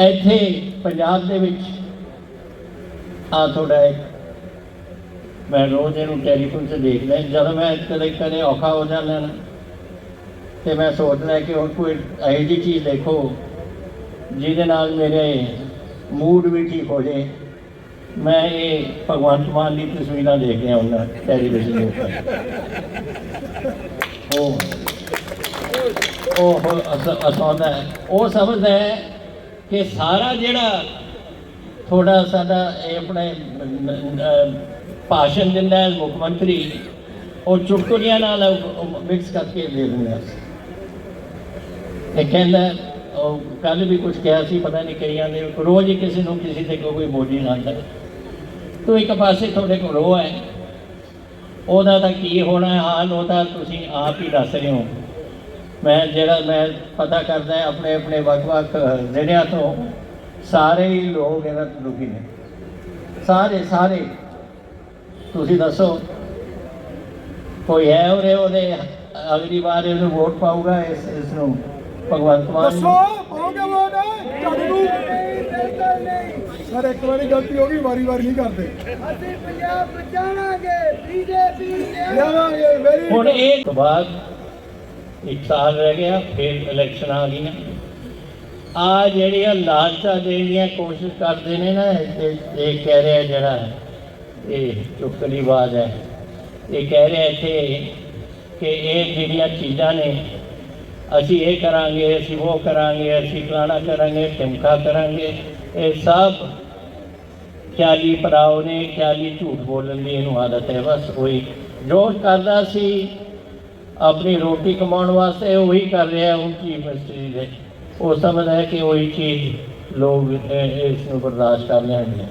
ਇੱਥੇ ਪੰਜਾਬ ਦੇ ਵਿੱਚ ਆ ਥੋੜਾ ਇੱਕ ਮੈਂ ਰੋਜ਼ ਇਹਨੂੰ ਟੈਲੀਫੋਨ ਤੇ ਦੇਖਦਾ ਜਦੋਂ ਮੈਂ ਕਦੇ ਕਦੇ ਔਖਾ ਹੋ ਜਾਂਦਾ ਨਾ, ਤੇ ਮੈਂ ਸੋਚਦਾ ਕਿ ਹੁਣ ਕੋਈ ਇਹੋ ਜਿਹੀ ਚੀਜ਼ ਦੇਖੋ, ਜਿਹਦੇ ਨਾਲ ਮੇਰੇ ਮੂਡ ਵੀ ਠੀਕ ਹੋ ਜਾਏ। ਮੈਂ ਇਹ ਭਗਵੰਤ ਮਾਨ ਦੀ ਤਸਵੀਰਾਂ ਦੇਖ ਰਿਹਾ ਹੁੰਦਾ ਟੈਲੀਵਿਜ਼ਨ ਦੇ ਉੱਪਰ। ਉਹ ਉਹ ਅਸ- ਅਸਾਉਂਦਾ ਉਹ ਸਮਝਦਾ ਹੈ ਕਿ ਸਾਰਾ ਜਿਹੜਾ ਥੋੜਾ ਸਾਡਾ ਇਹ ਆਪਣੇ ਭਾਸ਼ਣ ਦਿੰਦਾ ਹੈ ਮੁੱਖ ਮੰਤਰੀ, ਉਹ ਚੁਟਕੁਲੀਆਂ ਨਾਲ ਮਿਕਸ ਕਰਕੇ ਦੇ ਦਿੰਦਾ ਸੀ ਇਹ ਕਹਿੰਦਾ, ਉਹ ਕੱਲ ਵੀ ਕੁਝ ਕਿਹਾ ਸੀ, ਪਤਾ ਨਹੀਂ ਕਈਆਂ ਨੇ ਰੋਜ਼ ਹੀ ਕਿਸੇ ਨੂੰ ਕਿਸੇ ਤੇ ਕੋਈ ਮੋਢੀ ਲਾਉਂਦਾ ਤੋ ਇੱਕ ਪਾਸੇ ਤੁਹਾਡੇ ਕੋਲ ਰੋ ਹੈ, ਉਹਦਾ ਤਾਂ ਕੀ ਹੋਣਾ ਹੈ, ਹਾਲ ਉਹਦਾ ਤੁਸੀਂ ਆਪ ਹੀ ਦੱਸ ਰਹੇ ਹੋ। ਮੈਂ ਜਿਹੜਾ ਮੈਂ ਪਤਾ ਕਰਦਾ ਆਪਣੇ ਆਪਣੇ ਵੱਖ-ਵੱਖ ਜ਼ਿਲ੍ਹਿਆਂ ਤੋਂ ਸਾਰੇ ਹੀ ਲੋਕ ਇਹਨਾਂ ਤੋਂ ਦੁਖੀ ਨੇ। ਸਾਰੇ ਸਾਰੇ। ਤੁਸੀਂ ਦੱਸੋ ਕੋਈ ਹੈ ਉਹਦੇ ਉਹਦੇ ਅਗਲੀ ਵਾਰ ਇਹਨੂੰ ਵੋਟ ਪਾਊਗਾ ਇਸ ਇਸ ਨੂੰ? ਭਗਵੰਤ ਮਾਨ ਦੱਸੋ ਪਾਓਗੇ ਵੋਟ? ਚੱਲ ਨੂੰ ਸਰ ਇੱਕ ਵਾਰੀ ਗਲਤੀ ਹੋ ਗਈ ਵਾਰੀ ਵਾਰੀ ਨਹੀਂ ਕਰਦੇ। ਅਸੀਂ ਪੰਜਾਬ ਬਚਾਵਾਂਗੇ ਬੀਜੇਪੀ ਲਿਆਵਾਂਗੇ ਮੇਰੀ ਹੁਣ ਇਹ ਤੋਂ ਬਾਅਦ ਇੱਕ ਸਾਲ ਰਹਿ ਗਿਆ ਫਿਰ ਇਲੈਕਸ਼ਨ ਆ ਗਈਆਂ। ਆ ਜਿਹੜੀਆਂ ਲਾਲਚਾ ਦੇਣ ਦੀਆਂ ਕੋਸ਼ਿਸ਼ ਕਰਦੇ ਨੇ ਨਾ, ਇਹ ਕਹਿ ਰਿਹਾ ਜਿਹੜਾ ਇਹ ਚੁਟਕਲੀ ਬਾਜ਼ ਹੈ। ਇਹ ਕਹਿ ਰਿਹਾ ਇੱਥੇ ਕਿ ਇਹ ਜਿਹੜੀਆਂ ਚੀਜ਼ਾਂ ਨੇ, ਅਸੀਂ ਇਹ ਕਰਾਂਗੇ, ਅਸੀਂ ਉਹ ਕਰਾਂਗੇ, ਅਸੀਂ ਫਲਾਣਾ ਕਰਾਂਗੇ ਟਿਮਕਾ ਕਰਾਂਗੇ, ਇਹ ਸਭ ਖਿਆਲੀ ਭਰਾਓ ਨੇ, ਖਿਆਲੀ ਝੂਠ ਬੋਲਣ ਦੀ ਇਹਨੂੰ ਆਦਤ ਹੈ। ਬਸ ਉਹੀ ਜੋ ਕਰਦਾ ਸੀ। ਆਪਣੀ ਰੋਟੀ ਕਮਾਉਣ ਵਾਸਤੇ ਉਹੀ ਕਰ ਰਿਹਾ ਹੁਣ ਚੀਫ ਮਿਨਿਸਟਰੀ ਦੇ ਉਹ ਸਮਝਦਾ ਹੈ ਕਿ ਉਹੀ ਚੀਜ਼ ਲੋਕ ਇਸ ਨੂੰ ਬਰਦਾਸ਼ਤ ਕਰ ਲੈਣਗੇ